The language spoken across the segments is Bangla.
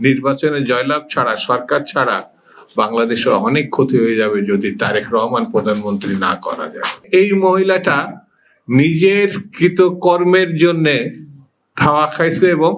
নির্বাচনে জয়লাভ ছাড়া, সরকার ছাড়া বাংলাদেশের অনেক ক্ষতি হয়ে যাবে যদি তারেক রহমান প্রধানমন্ত্রী না করা যায়। এই মহিলাটা নিজের কৃত কর্মের জন্য ধাওয়া খাইছে এবং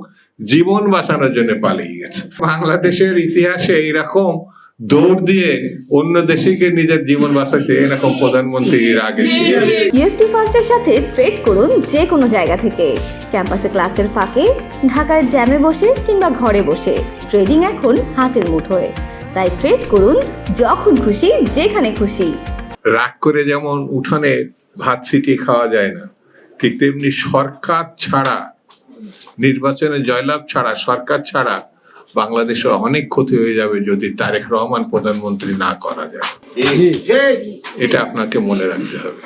জীবন বাঁচানোর জন্য পালিয়ে গেছে। বাংলাদেশের ইতিহাসে এইরকম দৌড় দিয়ে অন্য দেশে গিয়ে নিজের জীবন বাঁচাইছে এরকম প্রধানমন্ত্রী এর আগে ছিল। ইউএফটি ফার্স্টের সাথে ট্রেড করুন যে কোনো জায়গা থেকে। ক্যাম্পাসে ক্লাসের ফাঁকে ঢাকার জ্যামে বসে কিংবা ঘরে বসে। ট্রেডিং এখন হাতের মুঠোয়। তাই ট্রেড করুন যখন খুশি যেখানে খুশি। রাগ করে যেমন উঠানে ভাত ছিটিয়ে খাওয়া যায় না ঠিক তেমনি সরকার ছাড়া নির্বাচনে জয়লাভ ছাড়া সরকার ছাড়া বাংলাদেশের অনেক ক্ষতি হয়ে যাবে যদি তারেক রহমান প্রধানমন্ত্রী না করা যায়। এটা আপনাকে মনে রাখতে হবে।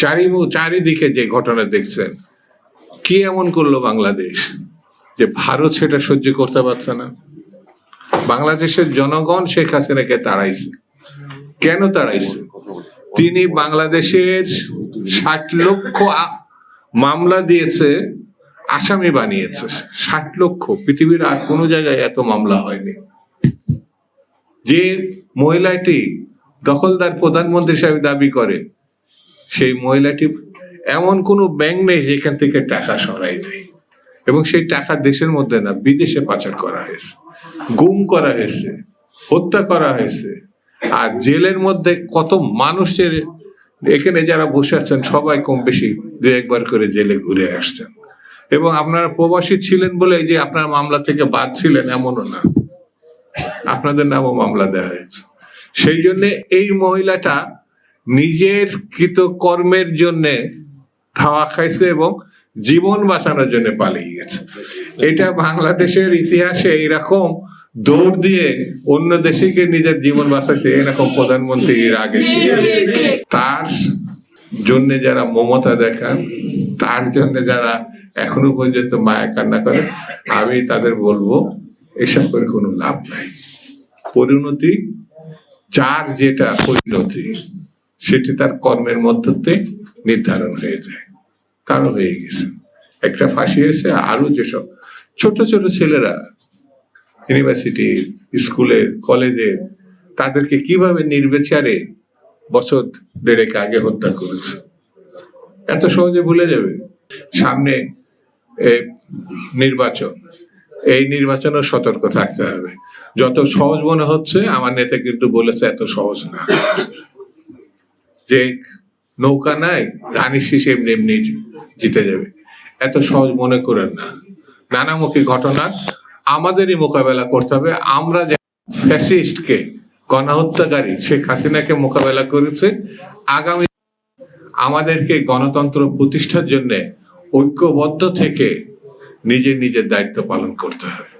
চারি চারিদিকে যে ঘটনা দেখছেন, কি এমন করল বাংলাদেশ যে ভারত সেটা সহ্য করতে পারছে না? বাংলাদেশের জনগণ শেখ হাসিনাকে তাড়াইছে। কেন তাড়াইছে? তিনি বাংলাদেশের ষাট লক্ষ মামলা দিয়েছে আসামি বানিয়েছে। ষাট লক্ষ। পৃথিবীর আর কোনো জায়গায় এত মামলা হয়নি। যে মহিলাটি দখলদার প্রধানমন্ত্রী সাহেব দাবি করে, সেই মহিলাটি এমন কোনো ব্যাংক নেই যেখান থেকে টাকা সরাই নেই। এবং সেই টাকা দেশের মধ্যে না, বিদেশে পাচার করা হয়েছে, গুম করা হয়েছে, হত্যা করা হয়েছে। আর জেলের মধ্যে কত মানুষের, এখানে যারা বসে আছেন, সবাই কম বেশি দু একবার করে জেলে ঘুরে আসছেন। এবং আপনারা প্রবাসী ছিলেন বলে এই যে আপনার মামলা থেকে বাদ ছিলেন, এমনও না। আপনাদের নামও মামলা দেওয়া হয়েছে। সেই জন্য এই মহিলাটা নিজের কৃত কর্মের জন্য ধাওয়া খাইছে এবং জীবন বাঁচানোর জন্য পালিয়ে গেছে। এটা বাংলাদেশের ইতিহাসে এরকম দৌড় দিয়ে অন্য দেশে নিজের জীবন বাঁচাইছে এরকম প্রধানমন্ত্রী আগে ছিল। তার জন্য যারা মমতা দেখান তার জন্য যারা এখনও পর্যন্ত মায়া কান্না করে, আমি তাদের বলব, এসব করে কোনো লাভ নাই। পরিণতি, যার যেটা পরিণতি, সেটি তার কর্মের মধ্যতে নির্ধারণ হয়ে যায়। কারও হয়ে গেছে। একটা ফাঁসি হয়েছে আরও যেসব ছোট ছোট ছেলেরা ইউনিভার্সিটি স্কুলের কলেজের তাদেরকে কীভাবে নির্বিচারে বছর দেড়েক আগে হত্যা করেছে এত সহজে ভুলে যাবে। সামনে নির্বাচন। এই নির্বাচনও সতর্ক থাকতে হবে। যত সহজ মনে হচ্ছে, আমার নেতা কিন্তু বলেছে এত সহজ না। যে নৌকা নাই ধানের শীষ এমনি এমনি জিতে যাবে। এত সহজ মনে করেন না। নানামুখী ঘটনা। আমাদেরই মোকাবেলা করতে হবে। আমরা যে ফ্যাসিস্টকে গণহত্যাকারী শেখ হাসিনাকে মোকাবেলা করেছে, আগামী আমাদেরকে গণতন্ত্র প্রতিষ্ঠার জন্যে ঐক্যবদ্ধ থেকে নিজের নিজের দায়িত্ব পালন করতে হবে।